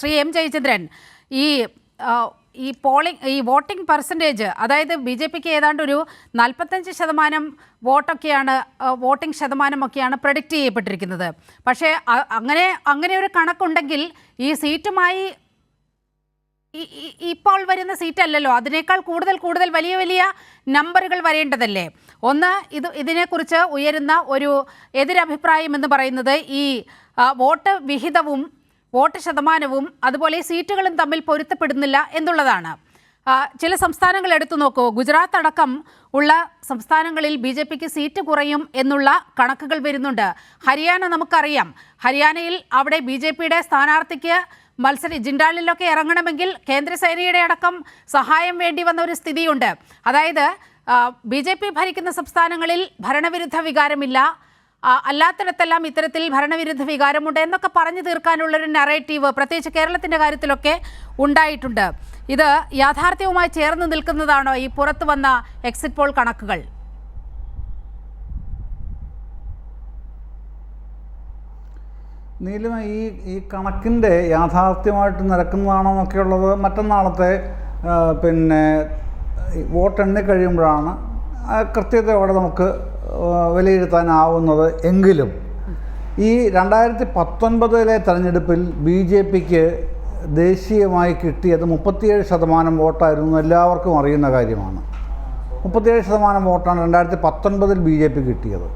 Shri M Jayachandran ഈ ഈ polling ഈ വോട്ടിംഗ് പെർസെന്റേജ് അതായത് ബി ജെ പിക്ക് ഏതാണ്ട് ഒരു നാൽപ്പത്തഞ്ച് ശതമാനം വോട്ടൊക്കെയാണ് വോട്ടിംഗ് ശതമാനമൊക്കെയാണ് പ്രഡിക്റ്റ് ചെയ്യപ്പെട്ടിരിക്കുന്നത്. പക്ഷേ അങ്ങനെ അങ്ങനെ ഒരു കണക്കുണ്ടെങ്കിൽ ഈ സീറ്റുമായി ഇപ്പോൾ വരുന്ന സീറ്റ് അല്ലല്ലോ അതിനേക്കാൾ കൂടുതൽ കൂടുതൽ വലിയ വലിയ നമ്പറുകൾ വരേണ്ടതല്ലേ? ഒന്ന് ഇത് ഇതിനെക്കുറിച്ച് ഉയരുന്ന ഒരു എതിരഭിപ്രായം എന്ന് പറയുന്നത് ഈ വോട്ട് വിഹിതവും വോട്ട് ശതമാനവും അതുപോലെ സീറ്റുകളും തമ്മിൽ പൊരുത്തപ്പെടുന്നില്ല എന്നുള്ളതാണ്. ചില സംസ്ഥാനങ്ങൾ എടുത്തു നോക്കൂ. ഗുജറാത്ത് അടക്കം ഉള്ള സംസ്ഥാനങ്ങളിൽ ബി ജെ പിക്ക് സീറ്റ് കുറയും എന്നുള്ള കണക്കുകൾ വരുന്നുണ്ട്. ഹരിയാന നമുക്കറിയാം. ഹരിയാനയിൽ അവിടെ ബി ജെ പിയുടെ സ്ഥാനാർത്ഥിക്ക് മത്സര ജിൻഡാലിലൊക്കെ ഇറങ്ങണമെങ്കിൽ കേന്ദ്രസേനയുടെ അടക്കം സഹായം വേണ്ടി വന്ന ഒരു സ്ഥിതിയുണ്ട്. അതായത് ബി ഭരിക്കുന്ന സംസ്ഥാനങ്ങളിൽ ഭരണവിരുദ്ധ വികാരമില്ല. അല്ലാത്തിടത്തെല്ലാം ഇത്തരത്തിൽ ഭരണവിരുദ്ധ വികാരമുണ്ട് എന്നൊക്കെ പറഞ്ഞു തീർക്കാനുള്ളൊരു നറേറ്റീവ് പ്രത്യേകിച്ച് കേരളത്തിന്റെ കാര്യത്തിലൊക്കെ ഉണ്ടായിട്ടുണ്ട്. ഇത് യാഥാർത്ഥ്യവുമായി ചേർന്ന് നിൽക്കുന്നതാണോ ഈ പുറത്തു വന്ന എക്സിറ്റ് പോൾ കണക്കുകൾ? നീലിമ ഈ ഈ കണക്കിന്റെ യാഥാർത്ഥ്യമായിട്ട് നിരക്കുന്നതാണോ എന്നൊക്കെയുള്ളത് മറ്റന്നാളത്തെ പിന്നെ വോട്ടെണ്ണി കഴിയുമ്പോഴാണ് കൃത്യത കൃത്യതയോടെ നമുക്ക് വിലയിരുത്താനാവുന്നത് എങ്കിലും ഈ രണ്ടായിരത്തി പത്തൊൻപതിലെ തെരഞ്ഞെടുപ്പിൽ ബി ജെ പിക്ക് ദേശീയമായി കിട്ടിയത് മുപ്പത്തിയേഴ് ശതമാനം വോട്ടായിരുന്നു എല്ലാവർക്കും അറിയുന്ന കാര്യമാണ്. മുപ്പത്തിയേഴ് ശതമാനം വോട്ടാണ് രണ്ടായിരത്തി പത്തൊൻപതിൽ ബി ജെ പി കിട്ടിയത്.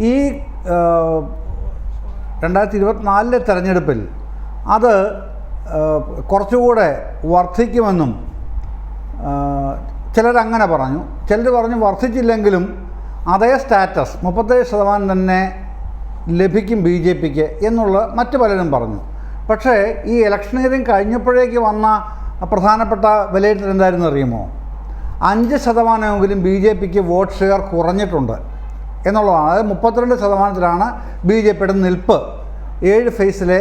ഈ രണ്ടായിരത്തി ഇരുപത്തിനാലിലെ തെരഞ്ഞെടുപ്പിൽ അത് കുറച്ചുകൂടെ വർദ്ധിക്കുമെന്നും ചിലരങ്ങനെ പറഞ്ഞു. ചിലർ പറഞ്ഞു വർദ്ധിച്ചില്ലെങ്കിലും അതേ സ്റ്റാറ്റസ് മുപ്പത്തേഴ് ശതമാനം തന്നെ ലഭിക്കും ബി ജെ പിക്ക് എന്നുള്ള മറ്റു പലരും പറഞ്ഞു. പക്ഷേ ഈ ഇലക്ഷനീയറിംഗ് കഴിഞ്ഞപ്പോഴേക്ക് വന്ന പ്രധാനപ്പെട്ട വിലയിരുത്തൽ എന്തായിരുന്നു അറിയുമോ? അഞ്ച് ശതമാനമെങ്കിലും ബി ജെ പിക്ക് വോട്ട് ഷെയർ കുറഞ്ഞിട്ടുണ്ട് എന്നുള്ളതാണ്. അതായത് മുപ്പത്തിരണ്ട് ശതമാനത്തിലാണ് ബി ജെ പിയുടെ നിൽപ്പ് ഏഴ് ഫേസിലെ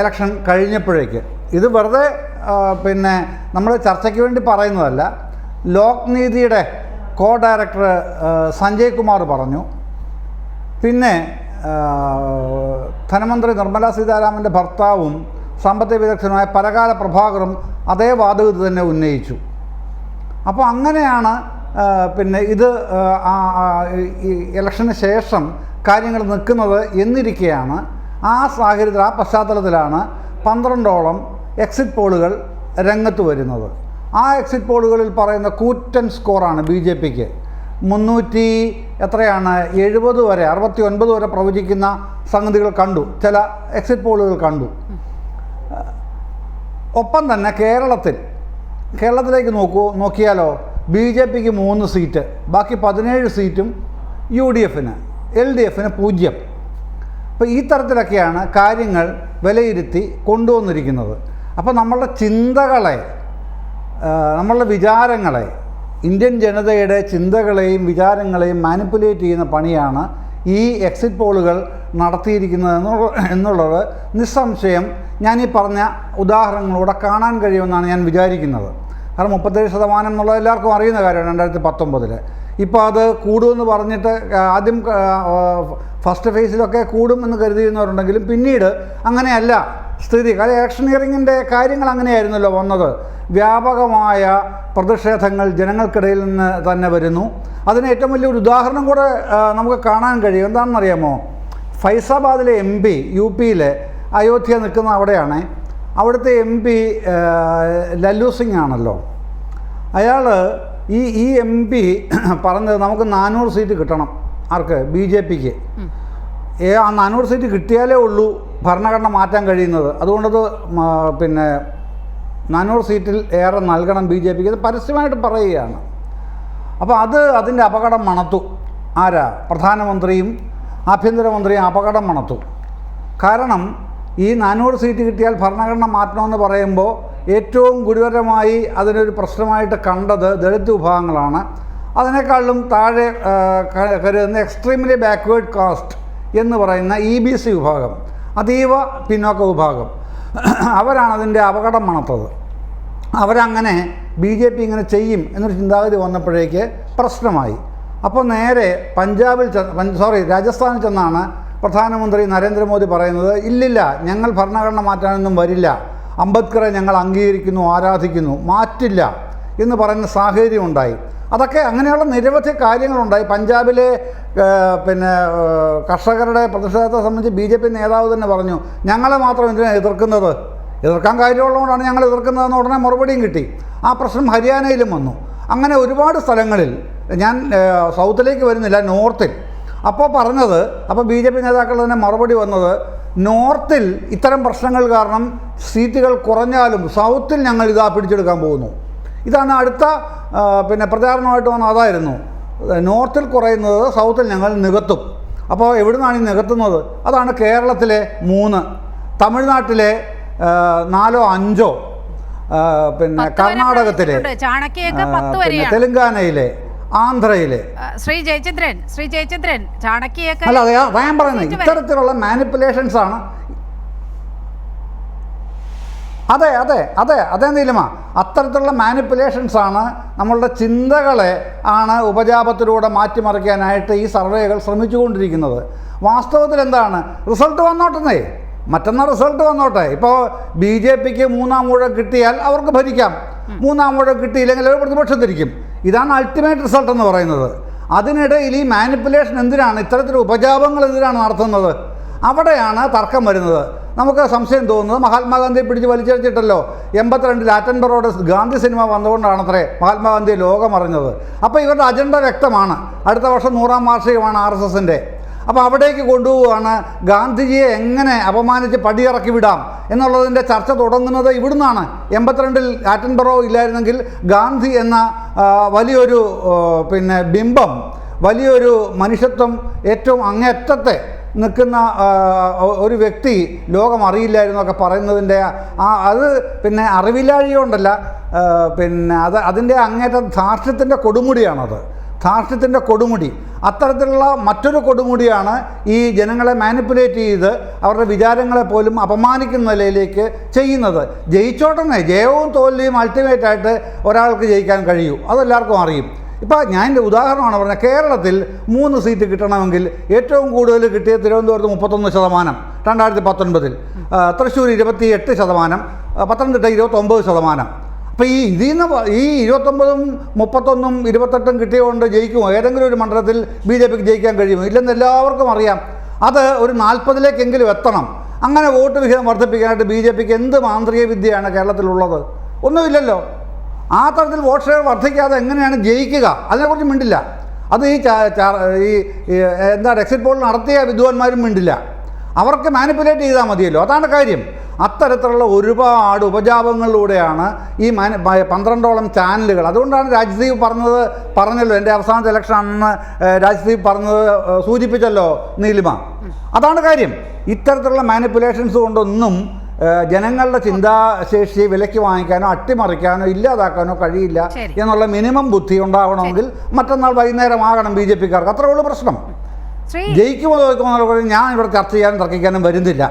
ഇലക്ഷൻ കഴിഞ്ഞപ്പോഴേക്ക്. ഇത് വെറുതെ പിന്നെ നമ്മൾ ചർച്ചയ്ക്ക് വേണ്ടി പറയുന്നതല്ല. ലോക് നീതിയുടെ കോ ഡയറക്ടർ സഞ്ജയ് കുമാർ പറഞ്ഞു. പിന്നെ ധനമന്ത്രി നിർമ്മല സീതാരാമന്റെ ഭർത്താവും സാമ്പത്തിക വിദഗ്ധനുമായ പരകാല പ്രഭാകറും അതേ വാദഗതി തന്നെ ഉന്നയിച്ചു. അപ്പോൾ അങ്ങനെയാണ് പിന്നെ ഇത് ഇലക്ഷന് ശേഷം കാര്യങ്ങൾ നിൽക്കുന്നത് എന്നിരിക്കെയാണ്. ആ സാഹചര്യത്തിൽ ആ പശ്ചാത്തലത്തിലാണ് പന്ത്രണ്ടോളം എക്സിറ്റ് പോളുകൾ രംഗത്ത് വരുന്നത്. ആ എക്സിറ്റ് പോളുകളിൽ പറയുന്ന കൂറ്റൻ സ്കോറാണ് ബി ജെ പിക്ക്. മുന്നൂറ്റി എത്രയാണ്? എഴുപത് വരെ അറുപത്തി ഒൻപത് വരെ പ്രവചിക്കുന്ന സംഗതികൾ കണ്ടു. ചില എക്സിറ്റ് പോളുകൾ കണ്ടു. ഒപ്പം തന്നെ കേരളത്തിൽ കേരളത്തിലേക്ക് നോക്കൂ നോക്കിയാലോ ബി ജെ പിക്ക് മൂന്ന് സീറ്റ് ബാക്കി പതിനേഴ് സീറ്റും യു ഡി എഫിന് എൽ ഡി എഫിന് പൂജ്യം. അപ്പോൾ ഈ തരത്തിലൊക്കെയാണ് കാര്യങ്ങൾ വിലയിരുത്തി കൊണ്ടുവന്നിരിക്കുന്നത്. അപ്പോൾ നമ്മളുടെ ചിന്തകളെ നമ്മളുടെ വിചാരങ്ങളെ ഇന്ത്യൻ ജനതയുടെ ചിന്തകളെയും വിചാരങ്ങളെയും മാനിപ്പുലേറ്റ് ചെയ്യുന്ന പണിയാണ് ഈ എക്സിറ്റ് പോളുകൾ നടത്തിയിരിക്കുന്നത് എന്നുള്ള എന്നുള്ളത് നിസ്സംശയം ഞാൻ ഈ പറഞ്ഞ ഉദാഹരണങ്ങളൂടെ കാണാൻ കഴിയുമെന്നാണ് ഞാൻ വിചാരിക്കുന്നത്. കാരണം മുപ്പത്തേഴ് ശതമാനം എന്നുള്ളത് എല്ലാവർക്കും അറിയുന്ന കാര്യമാണ് രണ്ടായിരത്തി പത്തൊമ്പതിൽ ഇപ്പോൾ അത് കൂടുമെന്ന് പറഞ്ഞിട്ട് ആദ്യം ഫസ്റ്റ് ഫേസിലൊക്കെ കൂടും എന്ന് കരുതിയിരുന്നവരുണ്ടെങ്കിലും പിന്നീട് അങ്ങനെയല്ല. സ്ഥിതി. കാര്യം ഇലക്ഷനിയറിങ്ങിന്റെ കാര്യങ്ങൾ അങ്ങനെയായിരുന്നല്ലോ വന്നത്. വ്യാപകമായ പ്രതിഷേധങ്ങൾ ജനങ്ങൾക്കിടയിൽ നിന്ന് തന്നെ വരുന്നു. അതിന് ഏറ്റവും വലിയൊരു ഉദാഹരണം കൂടെ നമുക്ക് കാണാൻ കഴിയും. എന്താണെന്നറിയാമോ? ഫൈസാബാദിലെ എം പി യു പിയിലെ അയോധ്യ നിൽക്കുന്ന അവിടെയാണ്. അവിടുത്തെ എം പി ലല്ലു സിംഗ് ആണല്ലോ. അയാൾ ഈ ഈ എം പി പറഞ്ഞത് നമുക്ക് നാനൂറ് സീറ്റ് കിട്ടണം ആർക്ക്? ബി ജെ പിക്ക്. ഏ ആ നാനൂറ് സീറ്റ് കിട്ടിയാലേ ഉള്ളൂ ഭരണഘടന മാറ്റാൻ കഴിയുന്നത്. അതുകൊണ്ടത് പിന്നെ നാനൂറ് സീറ്റിൽ ഏറെ നൽകണം ബി ജെ പിക്ക്. അത് പരസ്യമായിട്ട് പറയുകയാണ്. അപ്പോൾ അത് അതിന്റെ അപകടം മണത്തു. ആരാ? പ്രധാനമന്ത്രിയും ആഭ്യന്തരമന്ത്രിയും അപകടം മണത്തു. കാരണം ഈ നാനൂറ് സീറ്റ് കിട്ടിയാൽ ഭരണഘടന മാറ്റണമെന്ന് പറയുമ്പോൾ ഏറ്റവും ഗുരുതരമായി അതിനൊരു പ്രശ്നമായിട്ട് കണ്ടത് ദളിത് വിഭാഗങ്ങളാണ്. അതിനേക്കാളും താഴെ കരുതുന്ന എക്സ്ട്രീംലി ബാക്ക്വേഡ് കാസ്റ്റ് എന്ന് പറയുന്ന ഇ ബി സി വിഭാഗം അതീവ പിന്നോക്ക വിഭാഗം. അവരാണ് അതിന്റെ അപകടം മണത്തത്. അവരങ്ങനെ ബി ജെ പി ഇങ്ങനെ ചെയ്യും എന്നൊരു ചിന്താഗതി വന്നപ്പോഴേക്ക് പ്രശ്നമായി. അപ്പോൾ നേരെ പഞ്ചാബിൽ ചെന്ന് സോറി രാജസ്ഥാനിൽ ചെന്നാണ് പ്രധാനമന്ത്രി നരേന്ദ്രമോദി പറയുന്നത് ഇല്ലില്ല ഞങ്ങൾ ഭരണഘടന മാറ്റാനൊന്നും വരില്ല. അംബേദ്കറെ ഞങ്ങൾ അംഗീകരിക്കുന്നു ആരാധിക്കുന്നു മാറ്റില്ല. എന്ന് പറയുന്ന സാഹചര്യം ഉണ്ടായി. അതൊക്കെ അങ്ങനെയുള്ള നിരവധി കാര്യങ്ങളുണ്ടായി. പഞ്ചാബിലെ പിന്നെ കർഷകരുടെ പ്രതിഷേധത്തെ സംബന്ധിച്ച് ബി ജെ പി നേതാവ് തന്നെ പറഞ്ഞു ഞങ്ങളെ മാത്രം എന്തിനാണ് എതിർക്കുന്നത്. എതിർക്കാൻ കാര്യമുള്ളതുകൊണ്ടാണ് ഞങ്ങൾ എതിർക്കുന്നതെന്ന് ഉടനെ മറുപടിയും കിട്ടി. ആ പ്രശ്നം ഹരിയാനയിലും വന്നു. അങ്ങനെ ഒരുപാട് സ്ഥലങ്ങളിൽ ഞാൻ സൗത്തിലേക്ക് വരുന്നില്ല നോർത്തിൽ. അപ്പോൾ പറഞ്ഞത് അപ്പോൾ ബി ജെ പി നേതാക്കൾ തന്നെ മറുപടി വന്നത് നോർത്തിൽ ഇത്തരം പ്രശ്നങ്ങൾ കാരണം സീറ്റുകൾ കുറഞ്ഞാലും സൗത്തിൽ ഞങ്ങൾ ഇതാ പിടിച്ചെടുക്കാൻ പോകുന്നു. ഇതാണ് അടുത്ത പിന്നെ പ്രചാരണമായിട്ട് വന്ന അതായിരുന്നു. നോർത്തിൽ കുറയുന്നത് സൗത്തിൽ ഞങ്ങൾ നികത്തും. അപ്പോൾ എവിടുന്നാണ് ഈ നികത്തുന്നത്? അതാണ് കേരളത്തിലെ മൂന്ന് തമിഴ്നാട്ടിലെ നാലോ അഞ്ചോ പിന്നെ കർണാടകത്തിലെ പിന്നെ. തെലങ്കാനയിലെ ആന്ധ്രയിലെ. ശ്രീ ജയചന്ദ്രൻ ശ്രീ ജയചന്ദ്രൻ ചാണക്യയൊക്കെ അല്ല ഞാൻ പറയുന്നത് ഇത്തരത്തിലുള്ള മാനിപ്പുലേഷൻസ് ആണ് അതെ അതെ അതെ അതെ നീലിമ. അത്തരത്തിലുള്ള മാനിപ്പുലേഷൻസാണ് നമ്മളുടെ ചിന്തകളെ ആണ് ഉപജാപത്തിലൂടെ മാറ്റിമറിക്കാനായിട്ട് ഈ സർവേകൾ ശ്രമിച്ചുകൊണ്ടിരിക്കുന്നത്. വാസ്തവത്തിൽ എന്താണ്? റിസൾട്ട് വന്നോട്ടെന്നേ. മറ്റന്നാൾ റിസൾട്ട് വന്നോട്ടെ. ഇപ്പോൾ ബി ജെ പിക്ക് മൂന്നാം ഊഴം കിട്ടിയാൽ അവർക്ക് ഭരിക്കാം. മൂന്നാം ഊഴം കിട്ടിയില്ലെങ്കിൽ അവർ പ്രതിപക്ഷത്തിരിക്കും ഇതാണ് അൾട്ടിമേറ്റ് റിസൾട്ട് എന്ന് പറയുന്നത്. അതിനിടയിൽ ഈ മാനിപ്പുലേഷൻ എന്തിനാണ്? ഇത്തരത്തിലുള്ള ഉപജാപങ്ങൾ എന്തിനാണ് നടത്തുന്നത്? അവിടെയാണ് തർക്കം വരുന്നത്. നമുക്ക് സംശയം തോന്നുന്നത് മഹാത്മാഗാന്ധിയെ പിടിച്ച് വലിച്ചടിച്ചിട്ടല്ലോ എൺപത്തിരണ്ടിൽ ആറ്റൻബറോഡ് ഗാന്ധി സിനിമ വന്നുകൊണ്ടാണത്രേ മഹാത്മാഗാന്ധി ലോകം അറിഞ്ഞത്. അപ്പോൾ ഇവരുടെ അജണ്ട വ്യക്തമാണ്. അടുത്ത വർഷം നൂറാം വാർഷികമാണ് ആർ എസ് എസിന്റെ അപ്പോൾ അവിടേക്ക് കൊണ്ടുപോവുകയാണ് ഗാന്ധിജിയെ എങ്ങനെ അപമാനിച്ച് പടിയിറക്കി വിടാം എന്നുള്ളതിന്റെ ചർച്ച തുടങ്ങുന്നത് ഇവിടുന്നാണ്. എൺപത്തിരണ്ടിൽ ആറ്റൻബറോ ഇല്ലായിരുന്നെങ്കിൽ ഗാന്ധി എന്ന വലിയൊരു പിന്നെ ബിംബം വലിയൊരു മനുഷ്യത്വം ഏറ്റവും അങ്ങേറ്റത്തെ നിൽക്കുന്ന ഒരു വ്യക്തി ലോകം അറിയില്ലായിരുന്നു ഒക്കെ പറയുന്നതിന്റെ ആ അത് പിന്നെ അറിവില്ലാഴിയുണ്ടല്ല പിന്നെ അത് അതിന്റെ അങ്ങേറ്റം ധാർഷ്ട്യത്തിന്റെ കൊടുമുടിയാണത്. ധാർഷ്ട്യത്തിന്റെ കൊടുമുടി. അത്തരത്തിലുള്ള മറ്റൊരു കൊടുമുടിയാണ് ഈ ജനങ്ങളെ മാനിപ്പുലേറ്റ് ചെയ്ത് അവരുടെ വിചാരങ്ങളെ പോലും അപമാനിക്കുന്ന നിലയിലേക്ക് ചെയ്യുന്നത്. ജയിച്ചോട്ടെന്നേ ജയവും തോൽവിയും അൾട്ടിമേറ്റായിട്ട് ഒരാൾക്ക് ജയിക്കാൻ കഴിയൂ. അതെല്ലാവർക്കും അറിയും. ഇപ്പോൾ ഞാൻ എന്റെ ഉദാഹരണമാണ് പറഞ്ഞത് കേരളത്തിൽ മൂന്ന് സീറ്റ് കിട്ടണമെങ്കിൽ ഏറ്റവും കൂടുതൽ കിട്ടിയ തിരുവനന്തപുരത്ത് മുപ്പത്തൊന്ന് ശതമാനം രണ്ടായിരത്തി പത്തൊൻപതിൽ. തൃശ്ശൂർ ഇരുപത്തി എട്ട് ശതമാനം പത്തനംതിട്ട ഇരുപത്തൊമ്പത് ശതമാനം. അപ്പോൾ ഈ ഇതിൽ നിന്ന് ഈ ഇരുപത്തൊമ്പതും മുപ്പത്തൊന്നും ഇരുപത്തെട്ടും കിട്ടിയതുകൊണ്ട് ജയിക്കുമോ? ഏതെങ്കിലും ഒരു മണ്ഡലത്തിൽ ബി ജെ പിക്ക് ജയിക്കാൻ കഴിയുമോ? ഇല്ലെന്ന് എല്ലാവർക്കും അറിയാം. അത് ഒരു നാൽപ്പതിലേക്കെങ്കിലും എത്തണം. അങ്ങനെ വോട്ട് വിഹിതം വർദ്ധിപ്പിക്കാനായിട്ട് ബി ജെ പിക്ക് എന്ത് മാന്ത്രിക വിദ്യയാണ് കേരളത്തിലുള്ളത്? ഒന്നുമില്ലല്ലോ. ആ തരത്തിൽ വോട്ട് ഷെയർ വർദ്ധിക്കാതെ എങ്ങനെയാണ് ജയിക്കുക? അതിനെക്കുറിച്ച് മിണ്ടില്ല. അത് ഈ ഈ എന്താ എക്സിറ്റ് പോൾ നടത്തിയ വിദ്വാൻമാരും മിണ്ടില്ല. അവർക്ക് മാനിപ്പുലേറ്റ് ചെയ്താൽ മതിയല്ലോ. അതാണ് കാര്യം. അത്തരത്തിലുള്ള ഒരുപാട് ഉപജാപങ്ങളിലൂടെയാണ് ഈ മാനി പന്ത്രണ്ടോളം ചാനലുകൾ. അതുകൊണ്ടാണ് രാജ്ദീപ് പറഞ്ഞത് പറഞ്ഞല്ലോ എന്റെ അവസാനത്തെ ഇലക്ഷൻ അന്ന് രാജ്ദീപ് പറഞ്ഞത് സൂചിപ്പിച്ചല്ലോ നീലിമ. അതാണ് കാര്യം. ഇത്തരത്തിലുള്ള മാനിപ്പുലേഷൻസ് കൊണ്ടൊന്നും ജനങ്ങളുടെ ചിന്താശേഷി വിലയ്ക്ക് വാങ്ങിക്കാനോ അട്ടിമറിക്കാനോ ഇല്ലാതാക്കാനോ കഴിയില്ല എന്നുള്ള മിനിമം ബുദ്ധി ഉണ്ടാവണമെങ്കിൽ മറ്റന്നാൾ വൈകുന്നേരം ആകണം ബി ജെ പിക്കാർക്ക്. അത്രേ ഉള്ളൂ പ്രശ്നം. ജയിക്കുമോ എന്നുള്ള ഞാൻ ഇവിടെ ചർച്ച ചെയ്യാനും തർക്കിക്കാനും വരുന്നില്ല.